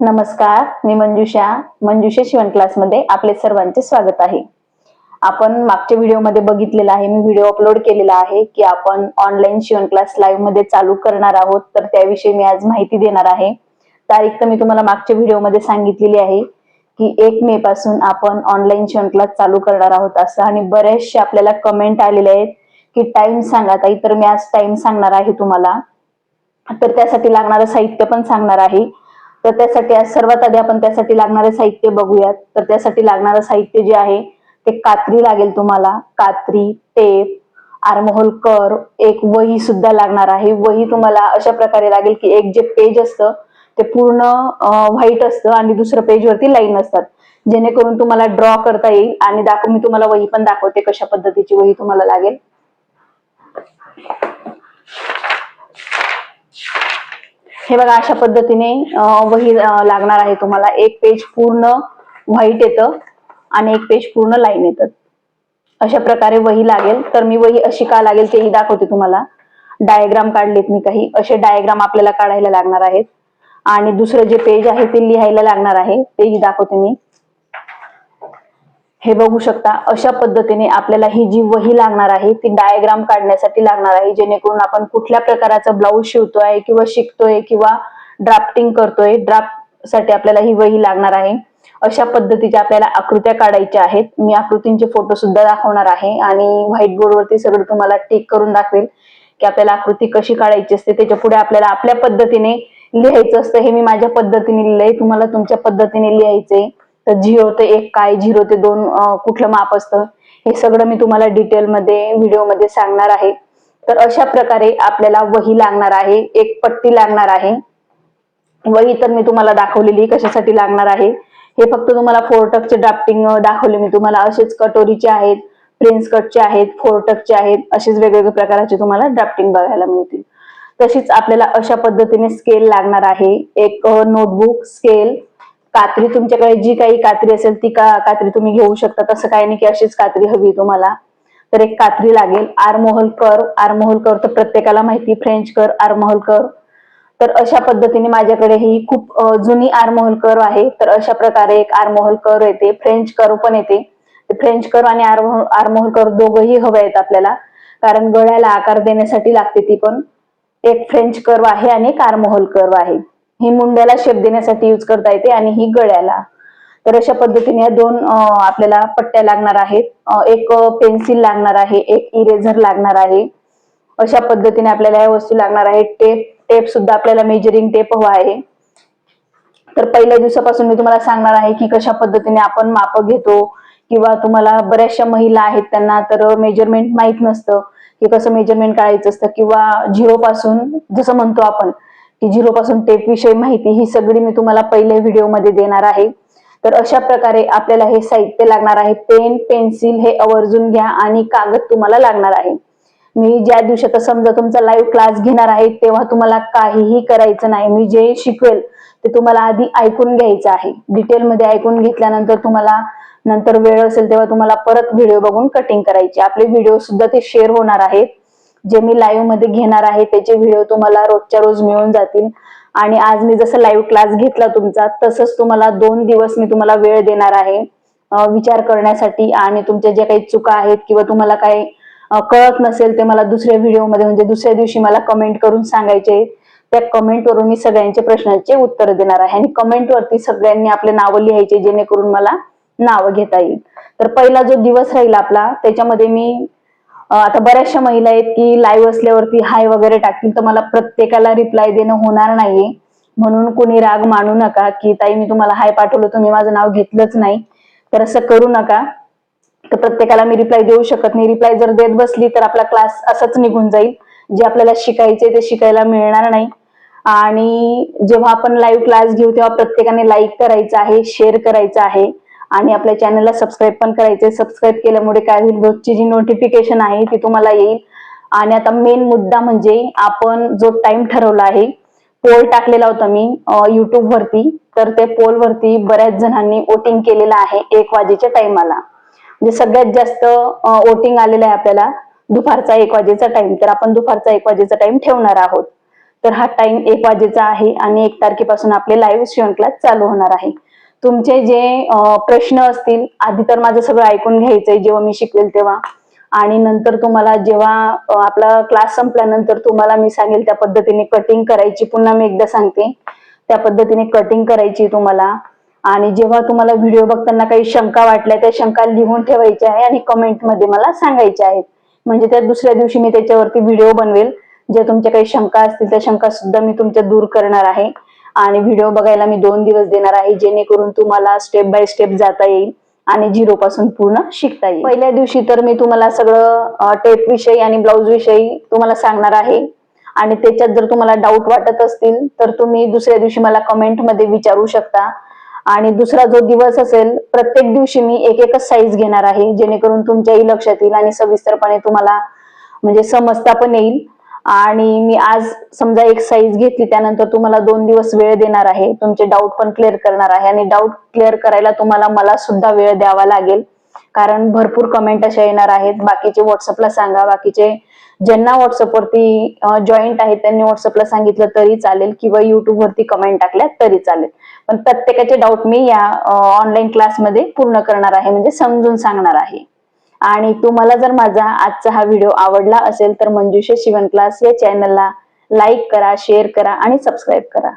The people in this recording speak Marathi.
नमस्कार मी मंजुषा. मंजुषा शिवण क्लासमध्ये आपले सर्वांचे स्वागत आहे. आपण मागच्या व्हिडिओमध्ये बघितलेला आहे मी व्हिडिओ अपलोड केलेला आहे की आपण ऑनलाईन शिवण क्लास लाईव्हमध्ये चालू करणार आहोत तर त्याविषयी मी आज माहिती देणार आहे. तारीख तर मी तुम्हाला मागच्या व्हिडिओमध्ये सांगितलेली आहे की एक मे पासून आपण ऑनलाईन शिवण क्लास चालू करणार आहोत असं. आणि बरेचसे आपल्याला कमेंट आलेले आहेत की टाइम सांगा ताई तर मी आज टाइम सांगणार आहे तुम्हाला. तर त्यासाठी लागणारं साहित्य पण सांगणार आहे. तर त्यासाठी आज सर्वात आधी आपण त्यासाठी लागणारे साहित्य बघूयात. तर त्यासाठी लागणारं साहित्य जे आहे ते कात्री लागेल तुम्हाला. कात्री टेप आरमोहोल कर एक वही सुद्धा लागणार आहे. वही तुम्हाला अशा प्रकारे लागेल की एक जे पेज असतं ते पूर्ण व्हाईट असतं आणि दुसरं पेज वरती लाईन असतात. जेणेकरून तुम्हाला ड्रॉ करता येईल आणि दाखव मी तुम्हाला वही पण दाखवते कशा पद्धतीची वही तुम्हाला लागेल. हे बघा अशा पद्धतीने वही लागणार आहे तुम्हाला. एक पेज पूर्ण व्हाईट येतं आणि एक पेज पूर्ण लाईन येतं. अशा प्रकारे वही लागेल. तर मी वही अशी का लागेल तेही दाखवते तुम्हाला. डायग्राम काढलेत मी काही. असे डायग्राम आपल्याला काढायला लागणार आहेत. आणि दुसरं जे पेज आहे ते लिहायला लागणार आहे तेही दाखवते मी. हे बघू शकता अशा पद्धतीने आपल्याला ही जी वही लागणार आहे ती डायग्राम काढण्यासाठी लागणार आहे जेणेकरून आपण कुठल्या प्रकाराचा ब्लाऊज शिवतोय किंवा शिकतोय किंवा ड्राफ्टिंग करतोय ड्राफ्टसाठी आपल्याला ही वही लागणार आहे. अशा पद्धतीच्या आपल्याला आकृत्या काढायच्या आहेत. मी आकृतींचे फोटो सुद्धा दाखवणार आहे आणि व्हाईट बोर्ड वरती सगळं तुम्हाला टिक करून दाखवेल की आपल्याला आकृती कशी काढायची असते. त्याच्या पुढे आपल्याला आपल्या पद्धतीने लिहायचं असतं. हे मी माझ्या पद्धतीने लिहिलंय. तुम्हाला तुमच्या पद्धतीने लिहायचंय. तर झिरो ते एक काय झिरो ते दोन कुठलं माप असतं हे सगळं मी तुम्हाला डिटेलमध्ये व्हिडिओमध्ये सांगणार आहे. तर अशा प्रकारे आपल्याला वही लागणार आहे एक पट्टी लागणार आहे. वही तर मी तुम्हाला दाखवलेली कशासाठी लागणार आहे. हे फक्त तुम्हाला फोर टकचे ड्राफ्टिंग दाखवले मी तुम्हाला. असेच कटोरीचे आहेत प्रिन्स कटचे आहेत फोर टकचे आहेत असेच वेगवेगळ्या प्रकाराचे तुम्हाला ड्राफ्टिंग बघायला मिळतील. तशीच आपल्याला अशा पद्धतीने स्केल लागणार आहे. एक नोटबुक स्केल कात्री तुमच्याकडे जी काही कात्री असेल ती का कात्री तुम्ही घेऊ शकता. तसं काही नाही की अशीच कात्री हवी तुम्हाला. तर एक कात्री लागेल. आरमोहल कर आरमोहल कर तर प्रत्येकाला माहिती फ्रेंच कर आरमोहल कर तर अशा पद्धतीने माझ्याकडे ही खूप जुनी आरमोहल कर आहे. तर अशा प्रकारे एक आरमोहल कर येते. फ्रेंच कर पण येते. फ्रेंच कर आणि आरमोहल आरमोहल कर दोघंही हवे आहेत आपल्याला. कारण गळ्याला आकार देण्यासाठी लागते ती पण. एक फ्रेंच कर्व आहे आणि एक आरमोहल कर्व आहे. ही मुंड्याला शेप देण्यासाठी यूज करता येते आणि ही गळ्याला. तर अशा पद्धतीने या दोन आपल्याला पट्ट्या लागणार आहेत. एक पेन्सिल लागणार आहे एक इरेझर लागणार आहे. अशा पद्धतीने आपल्याला या वस्तू लागणार आहे टेप टेप सुद्धा आपल्याला मेजरिंग टेप हवा आहे. तर पहिल्या दिवसापासून मी तुम्हाला सांगणार आहे की कशा पद्धतीने आपण माप घेतो किंवा तुम्हाला बऱ्याचशा महिला आहेत त्यांना तर मेजरमेंट माहीत नसतं की कसं मेजरमेंट काढायचं असतं किंवा झिरो पासून जसं म्हणतो आपण झिरो पासून टेप विषयी माहिती ही सगळी मी तुम्हाला पहिल्या व्हिडिओमध्ये देणार आहे. तर अशा प्रकारे आपल्याला हे साहित्य लागणार आहे. पेन पेन्सिल हे आवर्जून घ्या आणि कागद तुम्हाला लागणार आहे. मी ज्या दिवशी आता समजा तुमचा लाईव्ह क्लास घेणार आहे तेव्हा तुम्हाला काहीही करायचं नाही. मी जे शिकवेल ते तुम्हाला आधी ऐकून घ्यायचं आहे. डिटेलमध्ये ऐकून घेतल्यानंतर तुम्हाला नंतर वेळ असेल तेव्हा तुम्हाला परत व्हिडिओ बघून कटिंग करायची आपले व्हिडिओ सुद्धा ते शेअर होणार आहेत. जे मी लाईव्हमध्ये घेणार आहे त्याचे व्हिडिओ तुम्हाला रोजच्या रोज मिळून जातील. आणि आज मी जसं लाईव्ह क्लास घेतला तुमचा तसंच तुम्हाला दोन दिवस मी तुम्हाला वेळ देणार आहे विचार करण्यासाठी. आणि तुमच्या ज्या काही चुका आहेत किंवा तुम्हाला काही कळत नसेल ते मला दुसऱ्या व्हिडिओमध्ये म्हणजे दुसऱ्या दिवशी मला कमेंट करून सांगायचे त्या कमेंट वरून मी सगळ्यांच्या प्रश्नांचे उत्तर देणार आहे. आणि कमेंट वरती सगळ्यांनी आपले नावं लिहायचे जेणेकरून मला नावं घेता येईल. तर पहिला जो दिवस राहील आपला त्याच्यामध्ये मी आता बऱ्याचशा महिला आहेत की लाईव्ह असल्यावरती हाय वगैरे टाकतील तर मला प्रत्येकाला रिप्लाय देणं होणार नाहीये. म्हणून कोणी राग मानू नका की ताई मी तुम्हाला हाय पाठवलं तुम्ही माझं नाव घेतलंच नाही. तर असं करू नका. तर प्रत्येकाला मी रिप्लाय देऊ शकत नाही. रिप्लाय जर देत बसली तर आपला क्लास असाच निघून जाईल. जे आपल्याला शिकायचे ते शिकायला मिळणार नाही. आणि जेव्हा आपण लाईव्ह क्लास घेऊ तेव्हा प्रत्येकाने लाईक करायचं आहे शेअर करायचं आहे. आणि आपल्या चॅनलला सबस्क्राईब पण करायचे. सबस्क्राईब केल्यामुळे काय होईल रोजची जी नोटिफिकेशन आहे ती तुम्हाला येईल. आणि आता मेन मुद्दा म्हणजे आपण जो टाइम ठरवला आहे पोल टाकलेला होता मी युट्यूब वरती. तर ते पोल वरती बऱ्याच जणांनी वोटिंग केलेलं आहे एक वाजेच्या टाइमाला म्हणजे सगळ्यात जास्त वोटिंग आलेलं आहे आपल्याला दुपारचा एक वाजेचा टाइम तर आपण दुपारचा एक वाजेचा टाइम ठेवणार आहोत. तर हा टाइम एक वाजेचा आहे आणि एक तारखेपासून आपले लाईव्ह शिवण क्लास चालू होणार आहे. तुमचे जे प्रश्न असतील आधी तर माझं सगळं ऐकून घ्यायचंय जेव्हा मी शिकवेल तेव्हा. आणि नंतर तुम्हाला जेव्हा आपला क्लास संपल्यानंतर तुम्हाला मी सांगेल त्या पद्धतीने कटिंग करायची. पुन्हा मी एकदा सांगते. त्या पद्धतीने कटिंग करायची तुम्हाला. आणि जेव्हा तुम्हाला व्हिडिओ बघताना काही शंका वाटल्या त्या शंका लिहून ठेवायच्या आहे आणि कमेंटमध्ये मला सांगायच्या आहेत. म्हणजे त्या दुसऱ्या दिवशी मी त्याच्यावरती व्हिडिओ बनवेल. ज्या तुमच्या काही शंका असतील त्या शंका सुद्धा मी तुमच्या दूर करणार आहे. आणि व्हिडिओ बघायला मी दोन दिवस देणार आहे जेणेकरून तुम्हाला स्टेप बाय स्टेप जाता येईल आणि झिरो पासून पूर्ण शिकता येईल. पहिल्या दिवशी तर मी तुम्हाला सगळं टेप विषयी आणि ब्लाऊज विषयी तुम्हाला सांगणार आहे. आणि त्याच्यात जर तुम्हाला डाऊट वाटत असतील तर तुम्ही दुसऱ्या दिवशी मला कमेंटमध्ये विचारू शकता. आणि दुसरा जो दिवस असेल प्रत्येक दिवशी मी एक एकच साईज घेणार आहे जेणेकरून तुमच्याही लक्षात येईल आणि सविस्तरपणे तुम्हाला म्हणजे समजता पण येईल. आणि मी आज समजा एक साईज घेतली त्यानंतर तुम्हाला दोन दिवस वेळ देणार आहे. तुमचे डाऊट पण क्लिअर करणार आहे आणि डाऊट क्लिअर करायला तुम्हाला मला सुद्धा वेळ द्यावा लागेल. कारण भरपूर कमेंट अशा येणार आहेत. बाकीचे व्हॉट्सअपला सांगा. बाकीचे ज्यांना व्हॉट्सअपवरती जॉईंट आहेत त्यांनी व्हॉट्सअपला सांगितलं तरी चालेल किंवा युट्यूबवरती कमेंट टाकल्या तरी चालेल. पण प्रत्येकाचे डाऊट मी या ऑनलाईन क्लासमध्ये पूर्ण करणार आहे. म्हणजे समजून सांगणार आहे. आणि तुम्हाला जर माझा आजचा हा व्हिडिओ आवडला असेल तर मंजुषा शिवण क्लास या चॅनलला लाईक करा शेअर करा आणि सबस्क्राईब करा.